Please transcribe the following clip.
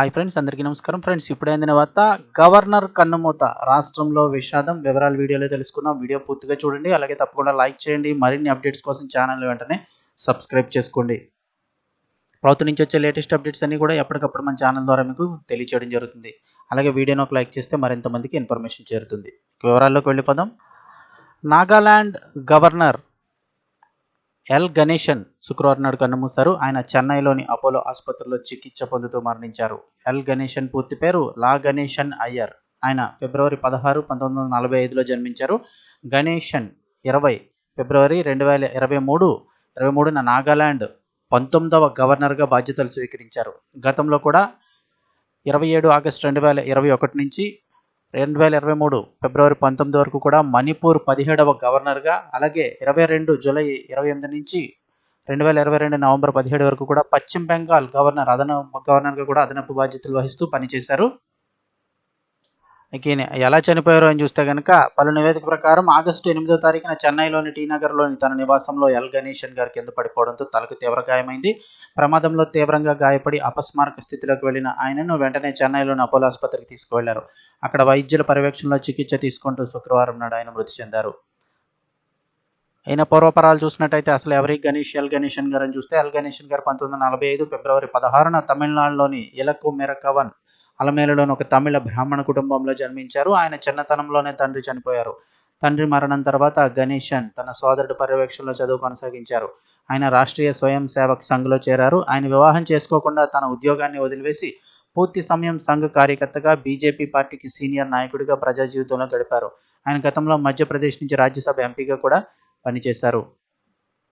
Hi friends అందరికీ నమస్కారం. Friends ఇప్పుడు అందిన వార్త గవర్నర్ కన్నుమూత. రాష్ట్రంలో విషాదం వివరాలు వీడియోలో తెలుసుకుందాం. వీడియో పూర్తిగా చూడండి. అలాగే తప్పకుండా లైక్ చేయండి. మరిన్ని అప్డేట్స్ కోసం ఛానల్ వెంటనే సబ్స్క్రైబ్ చేసుకోండి. ప్రభుత్వం నుంచి వచ్చే లేటెస్ట్ అప్డేట్స్ అన్ని కూడా ఎప్పటికప్పుడు మన ఛానల్ ద్వారా మీకు తెలియచేయడం జరుగుతుంది. అలాగే వీడియోని ఒక లైక్ చేస్తే మరింత మందికి ఇన్ఫర్మేషన్ చేరుతుంది. వివరాల్లోకి వెళ్ళిపోదాం. నాగాలాండ్ గవర్నర్ ఎల్ గణేశన్ శుక్రవారం నాడు కన్నుమూశారు. ఆయన చెన్నైలోని అపోలో ఆసుపత్రిలో చికిత్స పొందుతూ మరణించారు. ఎల్ గణేశన్ పూర్తి పేరు లా గణేశన్ అయ్యర్. ఆయన ఫిబ్రవరి పదహారు పంతొమ్మిది వందల నలభై ఐదులో జన్మించారు. గణేశన్ ఇరవై ఫిబ్రవరి రెండు వేల ఇరవై మూడు ఇరవై మూడున నాగాలాండ్ పంతొమ్మిదవ గవర్నర్గా బాధ్యతలు స్వీకరించారు. గతంలో కూడా ఇరవై ఏడు ఆగస్టు రెండు వేల ఇరవై ఒకటి నుంచి రెండు వేల ఇరవై మూడు ఫిబ్రవరి పంతొమ్మిది వరకు కూడా మణిపూర్ పదిహేడవ గవర్నర్గా అలాగే ఇరవై రెండు జూలై ఇరవై ఎనిమిది నుంచి రెండు వేల ఇరవై రెండు నవంబర్ పదిహేడు వరకు కూడా పశ్చిమ బెంగాల్ గవర్నర్ అదనపు గవర్నర్గా కూడా అదనపు బాధ్యతలు వహిస్తూ పనిచేశారు. ఈయన ఎలా చనిపోయారు అని చూస్తే కనుక పలు నివేదిక ప్రకారం ఆగస్టు ఎనిమిదో తారీఖున చెన్నైలోని టీ నగర్లోని తన నివాసంలో ఎల్ గణేశన్ గారి కింద పడిపోవడంతో తలకు తీవ్ర గాయమైంది ప్రమాదంలో తీవ్రంగా గాయపడి అపస్మారక స్థితిలోకి వెళ్ళిన ఆయనను వెంటనే చెన్నైలోని అపోలో ఆసుపత్రికి తీసుకువెళ్ళారు. అక్కడ వైద్యుల పర్యవేక్షణలో చికిత్స తీసుకుంటూ శుక్రవారం నాడు ఆయన మృతి చెందారు. అయిన పూర్వపరాలు చూసినట్టయితే అసలు ఎవరి గణేష్ ఎల్ గణేషన్ గారు అని చూస్తే ఎల్ గణేషన్ గారు పంతొమ్మిది వందల నలభై ఐదు ఫిబ్రవరి పదహారున తమిళనాడులోని ఇలకు మెరకవన్ అలమేలులోని ఒక తమిళ బ్రాహ్మణ కుటుంబంలో జన్మించారు. ఆయన చిన్నతనంలోనే తండ్రి చనిపోయారు. తండ్రి మరణం తర్వాత గణేషన్ తన సోదరుడు పర్యవేక్షణలో చదువు కొనసాగించారు. ఆయన రాష్ట్రీయ స్వయం సేవక్ సంఘ్లో చేరారు. ఆయన వివాహం చేసుకోకుండా తన ఉద్యోగాన్ని వదిలివేసి పూర్తి సమయం సంఘ్ కార్యకర్తగా బీజేపీ పార్టీకి సీనియర్ నాయకుడిగా ప్రజా జీవితంలో గడిపారు. ఆయన గతంలో మధ్యప్రదేశ్ నుంచి రాజ్యసభ ఎంపీగా కూడా పనిచేశారు.